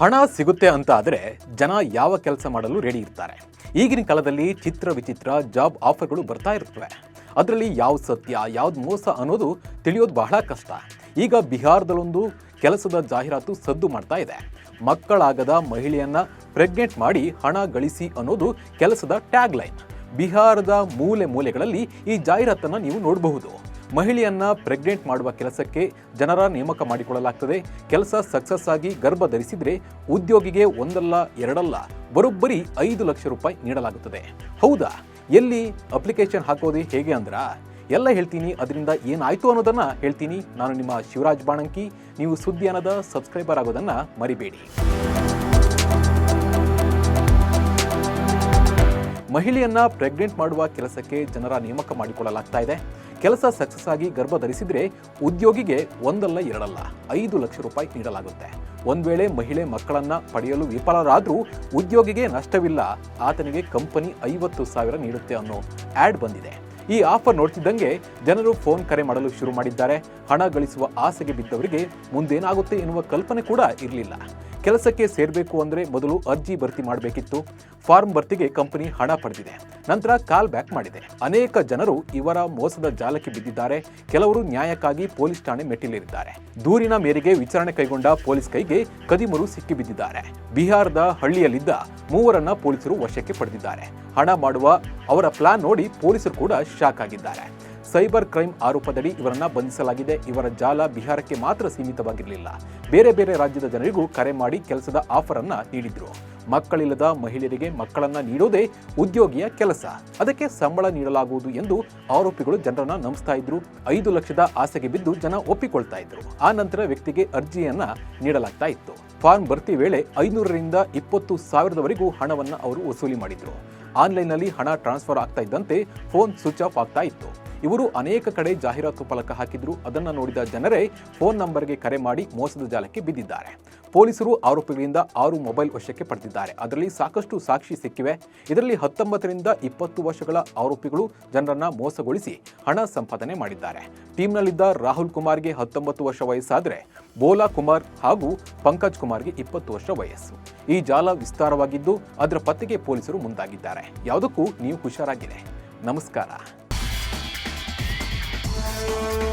ಹಣ ಸಿಗುತ್ತೆ ಅಂತ ಆದರೆ ಜನ ಯಾವ ಕೆಲಸ ಮಾಡಲು ರೆಡಿ ಇರ್ತಾರೆ. ಈಗಿನ ಕಾಲದಲ್ಲಿ ಚಿತ್ರ ವಿಚಿತ್ರ ಜಾಬ್ ಆಫರ್ಗಳು ಬರ್ತಾ ಇರ್ತವೆ ಅದರಲ್ಲಿ ಯಾವ್ದು ಸತ್ಯ, ಯಾವ್ದು ಮೋಸ ಅನ್ನೋದು ತಿಳಿಯೋದು ಬಹಳ ಕಷ್ಟ. ಈಗ ಬಿಹಾರದಲ್ಲೊಂದು ಕೆಲಸದ ಜಾಹೀರಾತು ಸದ್ದು ಮಾಡ್ತಾ ಇದೆ. ಮಕ್ಕಳಾಗದ ಮಹಿಳೆಯನ್ನ ಪ್ರೆಗ್ನೆಂಟ್ ಮಾಡಿ ಹಣ ಗಳಿಸಿ ಅನ್ನೋದು ಕೆಲಸದ ಟ್ಯಾಗ್ ಲೈನ್ ಬಿಹಾರದ ಮೂಲೆ ಮೂಲೆಗಳಲ್ಲಿ ಈ ಜಾಹೀರಾತನ್ನು ನೀವು ನೋಡಬಹುದು. ಮಹಿಳೆಯನ್ನ ಪ್ರೆಗ್ನೆಂಟ್ ಮಾಡುವ ಕೆಲಸಕ್ಕೆ ಜನರ ನೇಮಕ ಮಾಡಿಕೊಳ್ಳಲಾಗ್ತದೆ. ಕೆಲಸ ಸಕ್ಸಸ್ ಆಗಿ ಗರ್ಭ ಧರಿಸಿದ್ರೆ ಉದ್ಯೋಗಿಗೆ ಒಂದಲ್ಲ, ಎರಡಲ್ಲ, ಬರೋಬ್ಬರಿ ಐದು ಲಕ್ಷ ರೂಪಾಯಿ ನೀಡಲಾಗುತ್ತದೆ. ಹೌದಾ? ಎಲ್ಲಿ ಅಪ್ಲಿಕೇಶನ್ ಹಾಕೋದು ಹೇಗೆ ಅಂದ್ರ? ಎಲ್ಲ ಹೇಳ್ತೀನಿ, ಅದರಿಂದ ಏನಾಯ್ತು ಅನ್ನೋದನ್ನ ಹೇಳ್ತೀನಿ. ನಾನು ನಿಮ್ಮ ಶಿವರಾಜ್ ಬಾಣಂಕಿ, ನೀವು ಸುದ್ದಿ ಅನ್ನದ ಸಬ್ಸ್ಕ್ರೈಬರ್ ಆಗೋದನ್ನ ಮರಿಬೇಡಿ. ಮಹಿಳೆಯನ್ನ ಪ್ರೆಗ್ನೆಂಟ್ ಮಾಡುವ ಕೆಲಸಕ್ಕೆ ಜನರ ನೇಮಕ ಮಾಡಿಕೊಳ್ಳಲಾಗ್ತಾ ಇದೆ. ಕೆಲಸ ಸಕ್ಸಸ್ ಆಗಿ ಗರ್ಭ ಧರಿಸಿದ್ರೆ ಉದ್ಯೋಗಿಗೆ ಒಂದಲ್ಲ ಎರಡಲ್ಲ, ಐದು ಲಕ್ಷ ರೂಪಾಯಿ ನೀಡಲಾಗುತ್ತೆ. ಒಂದ್ ವೇಳೆ ಮಹಿಳೆ ಮಕ್ಕಳನ್ನ ಪಡೆಯಲು ವಿಫಲರಾದ್ರೂ ಉದ್ಯೋಗಿಗೆ ನಷ್ಟವಿಲ್ಲ, ಆತನಿಗೆ ಕಂಪನಿ ಐವತ್ತು ಸಾವಿರ ನೀಡುತ್ತೆ ಅನ್ನೋ ಆಡ್ ಬಂದಿದೆ. ಈ ಆಫರ್ ನೋಡ್ತಿದ್ದಂಗೆ ಜನರು ಫೋನ್ ಕರೆ ಮಾಡಲು ಶುರು ಮಾಡಿದ್ದಾರೆ. ಹಣ ಗಳಿಸುವ ಆಸೆಗೆ ಬಿದ್ದವರಿಗೆ ಮುಂದೇನಾಗುತ್ತೆ ಎನ್ನುವ ಕಲ್ಪನೆ ಕೂಡ ಇರಲಿಲ್ಲ. ಕೆಲಸಕ್ಕೆ ಸೇರಬೇಕು ಅಂದ್ರೆ ಮೊದಲು ಅರ್ಜಿ ಭರ್ತಿ ಮಾಡಬೇಕಿತ್ತು. ಫಾರ್ಮ್ ಭರ್ತಿಗೆ ಕಂಪನಿ ಹಣ ಪಡೆದಿದೆ. ನಂತರ ಕಾಲ್ ಬ್ಯಾಕ್ ಮಾಡಿದೆ. ಅನೇಕ ಜನರು ಇವರ ಮೋಸದ ಜಾಲಕ್ಕೆ ಬಿದ್ದಿದ್ದಾರೆ. ಕೆಲವರು ನ್ಯಾಯಕ್ಕಾಗಿ ಪೊಲೀಸ್ ಠಾಣೆ ಮೆಟ್ಟಿಲೇರಿದ್ದಾರೆ. ದೂರಿನ ಮೇರೆಗೆ ವಿಚಾರಣೆ ಕೈಗೊಂಡ ಪೊಲೀಸ್ ಕೈಗೆ ಕದಿಮರು ಸಿಕ್ಕಿಬಿದ್ದಿದ್ದಾರೆ. ಬಿಹಾರದ ಹಳ್ಳಿಯಲ್ಲಿದ್ದ ಮೂವರನ್ನ ಪೊಲೀಸರು ವಶಕ್ಕೆ ಪಡೆದಿದ್ದಾರೆ. ಹಣ ಮಾಡುವ ಅವರ ಪ್ಲಾನ್ ನೋಡಿ ಪೊಲೀಸರು ಕೂಡ ಶಾಕ್ ಆಗಿದ್ದಾರೆ. ಸೈಬರ್ ಕ್ರೈಮ್ ಆರೋಪದಡಿ ಇವರನ್ನ ಬಂಧಿಸಲಾಗಿದೆ. ಇವರ ಜಾಲ ಬಿಹಾರಕ್ಕೆ ಮಾತ್ರ ಸೀಮಿತವಾಗಿರಲಿಲ್ಲ. ಬೇರೆ ಬೇರೆ ರಾಜ್ಯದ ಜನರಿಗೂ ಕರೆ ಮಾಡಿ ಕೆಲಸದ ಆಫರ್ ಅನ್ನ ನೀಡಿದ್ರು. ಮಕ್ಕಳಿಲ್ಲದ ಮಹಿಳೆಯರಿಗೆ ಮಕ್ಕಳನ್ನ ನೀಡೋದೇ ಉದ್ಯೋಗಿಯ ಕೆಲಸ. ಅದಕ್ಕೆ ಸಂಬಳ ನೀಡಲಾಗುವುದು ಎಂದು ಆರೋಪಿಗಳು ಜನರನ್ನ ನಂಬಿಸ್ತಾ ಇದ್ರು. ಐದು ಲಕ್ಷದ ಆಸೆಗೆ ಬಿದ್ದು ಜನ ಒಪ್ಪಿಕೊಳ್ತಾ ಇದ್ರು. ಆ ನಂತರ ವ್ಯಕ್ತಿಗೆ ಅರ್ಜಿಯನ್ನ ನೀಡಲಾಗ್ತಾ ಇತ್ತು. ಫಾರ್ಮ್ ಭರ್ತಿ ವೇಳೆ ಐನೂರರಿಂದ ಇಪ್ಪತ್ತು ಸಾವಿರದವರೆಗೂ ಹಣವನ್ನ ಅವರು ವಸೂಲಿ ಮಾಡಿದ್ರು. ಆನ್ಲೈನ್ನಲ್ಲಿ ಹಣ ಟ್ರಾನ್ಸ್ಫರ್ ಆಗ್ತಾ ಇದ್ದಂತೆ ಫೋನ್ ಸ್ವಿಚ್ ಆಫ್ ಆಗ್ತಾ ಇತ್ತು. ಇವರು ಅನೇಕ ಕಡೆ ಜಾಹೀರಾತು ಫಲಕ ಹಾಕಿದ್ರು. ಅದನ್ನು ನೋಡಿದ ಜನರೇ ಫೋನ್ ನಂಬರ್ಗೆ ಕರೆ ಮಾಡಿ ಮೋಸದ ಜಾಲಕ್ಕೆ ಬಿದ್ದಿದ್ದಾರೆ. ಪೊಲೀಸರು ಆರೋಪಿಗಳಿಂದ ಆರು ಮೊಬೈಲ್ ವಶಕ್ಕೆ ಪಡೆದಿದ್ದಾರೆ. ಅದರಲ್ಲಿ ಸಾಕಷ್ಟು ಸಾಕ್ಷಿ ಸಿಕ್ಕಿವೆ. ಇದರಲ್ಲಿ ಹತ್ತೊಂಬತ್ತರಿಂದ ಇಪ್ಪತ್ತು ವರ್ಷಗಳ ಆರೋಪಿಗಳು ಜನರನ್ನ ಮೋಸಗೊಳಿಸಿ ಹಣ ಸಂಪಾದನೆ ಮಾಡಿದ್ದಾರೆ. ಟೀಮ್ನಲ್ಲಿದ್ದ ರಾಹುಲ್ ಕುಮಾರ್ಗೆ ಹತ್ತೊಂಬತ್ತು ವರ್ಷ ವಯಸ್ಸಾದರೆ ಬೋಲಾ ಕುಮಾರ್ ಹಾಗೂ ಪಂಕಜ್ ಕುಮಾರ್ಗೆ ಇಪ್ಪತ್ತು ವರ್ಷ ವಯಸ್ಸು. ಈ ಜಾಲ ವಿಸ್ತಾರವಾಗಿದ್ದು ಅದರ ಪತ್ತೆಗೆ ಪೊಲೀಸರು ಮುಂದಾಗಿದ್ದಾರೆ. ಯಾವುದಕ್ಕೂ ನೀವು ಹುಷಾರಾಗಿದೆ ನಮಸ್ಕಾರ. Thank you.